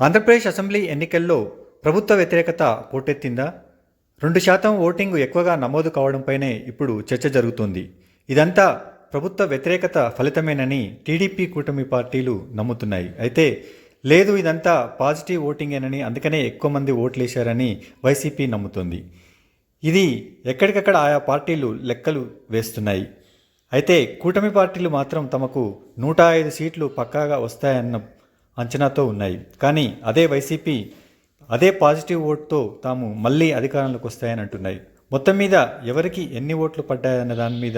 Andhra Pradesh assembly ఎన్నికల్లో ప్రభుత్వ వ్యతిరేకత పోటెత్తిందా రెండు శాతం ఓటింగ్ ఎక్కువగా నమోదు కావడంపైనే ఇప్పుడు చర్చ జరుగుతోంది. ఇదంతా ప్రభుత్వ వ్యతిరేకత ఫలితమేనని టీడీపీ కూటమి పార్టీలు నమ్ముతున్నాయి. అయితే లేదు ఇదంతా పాజిటివ్ ఓటింగేనని అందుకనే ఎక్కువ మంది ఓట్లేశారని వైసీపీ నమ్ముతోంది. ఇది ఎక్కడికక్కడ ఆయా పార్టీలు లెక్కలు వేస్తున్నాయి. అయితే కూటమి పార్టీలు మాత్రం తమకు నూట ఐదు సీట్లు పక్కాగా వస్తాయన్న అంచనాతో ఉన్నాయి. కానీ అదే వైసీపీ అదే పాజిటివ్ ఓట్తో తాము మళ్ళీ అధికారంలోకి వస్తాయని అంటున్నాయి. మొత్తం మీద ఎవరికి ఎన్ని ఓట్లు పడ్డాయన్న దాని మీద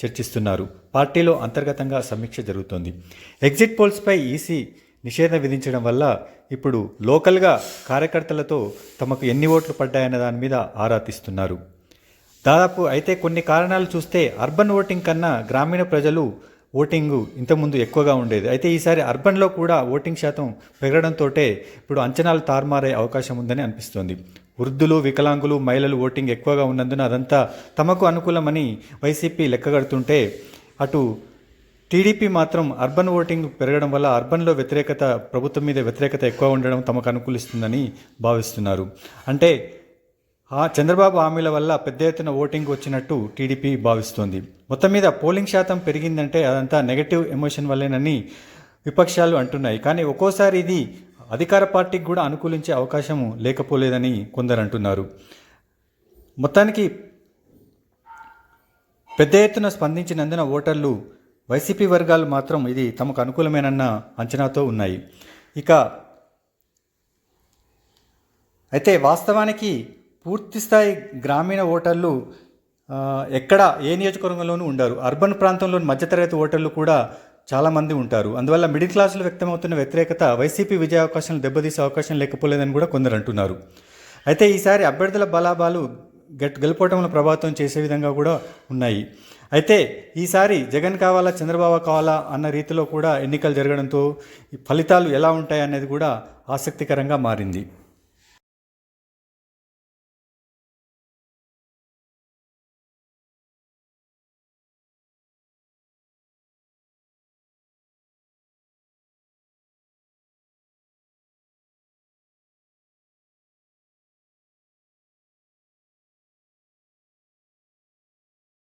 చర్చిస్తున్నారు. పార్టీలో అంతర్గతంగా సమీక్ష జరుగుతోంది. ఎగ్జిట్ పోల్స్పై ఈసీ నిషేధం విధించడం వల్ల ఇప్పుడు లోకల్గా కార్యకర్తలతో తమకు ఎన్ని ఓట్లు పడ్డాయన్న దాని మీద ఆరా తీస్తున్నారు. దాదాపు అయితే కొన్ని కారణాలు చూస్తే అర్బన్ ఓటింగ్ కన్నా గ్రామీణ ప్రజలు ఓటింగ్ ఇంతకుముందు ఎక్కువగా ఉండేది. అయితే ఈసారి అర్బన్లో కూడా ఓటింగ్ శాతం పెరగడంతో ఇప్పుడు అంచనాలు తారుమారే అవకాశం ఉందని అనిపిస్తోంది. వృద్ధులు వికలాంగులు మహిళలు ఓటింగ్ ఎక్కువగా ఉన్నందున అదంతా తమకు అనుకూలమని వైసీపీ లెక్కగడుతుంటే అటు టీడీపీ మాత్రం అర్బన్ ఓటింగ్ పెరగడం వల్ల అర్బన్లో వ్యతిరేకత ప్రభుత్వం మీద వ్యతిరేకత ఎక్కువ ఉండడం తమకు అనుకూలిస్తుందని భావిస్తున్నారు. అంటే ఆ చంద్రబాబు హామీల వల్ల పెద్ద ఎత్తున ఓటింగ్ వచ్చినట్టు టీడీపీ భావిస్తోంది. మొత్తం మీద పోలింగ్ శాతం పెరిగిందంటే అదంతా నెగటివ్ ఎమోషన్ వల్లేనని విపక్షాలు అంటున్నాయి. కానీ ఒక్కోసారి ఇది అధికార పార్టీకి కూడా అనుకూలించే అవకాశం లేకపోలేదని కొందరు అంటున్నారు. మొత్తానికి పెద్ద ఎత్తున స్పందించినందున ఓటర్లు వైసీపీ వర్గాలు మాత్రం ఇది తమకు అనుకూలమేనన్న అంచనాతో ఉన్నాయి. ఇక అయితే వాస్తవానికి పూర్తిస్థాయి గ్రామీణ ఓటర్లు ఎక్కడ ఏ నియోజకవర్గంలోనూ ఉండరు. అర్బన్ ప్రాంతంలోని మధ్యతరగతి ఓటర్లు కూడా చాలామంది ఉంటారు. అందువల్ల మిడిల్ క్లాసులు వ్యక్తమవుతున్న వ్యతిరేకత వైసీపీ విజయ అవకాశాలు దెబ్బతీసే అవకాశం లేకపోలేదని కూడా కొందరు అంటున్నారు. అయితే ఈసారి అభ్యర్థుల బలాబాలు గెట్ గెలుపోవటంలో ప్రభావితం చేసే విధంగా కూడా ఉన్నాయి. అయితే ఈసారి జగన్ కావాలా చంద్రబాబు కావాలా అన్న రీతిలో కూడా ఎన్నికలు జరగడంతో ఫలితాలు ఎలా ఉంటాయనేది కూడా ఆసక్తికరంగా మారింది.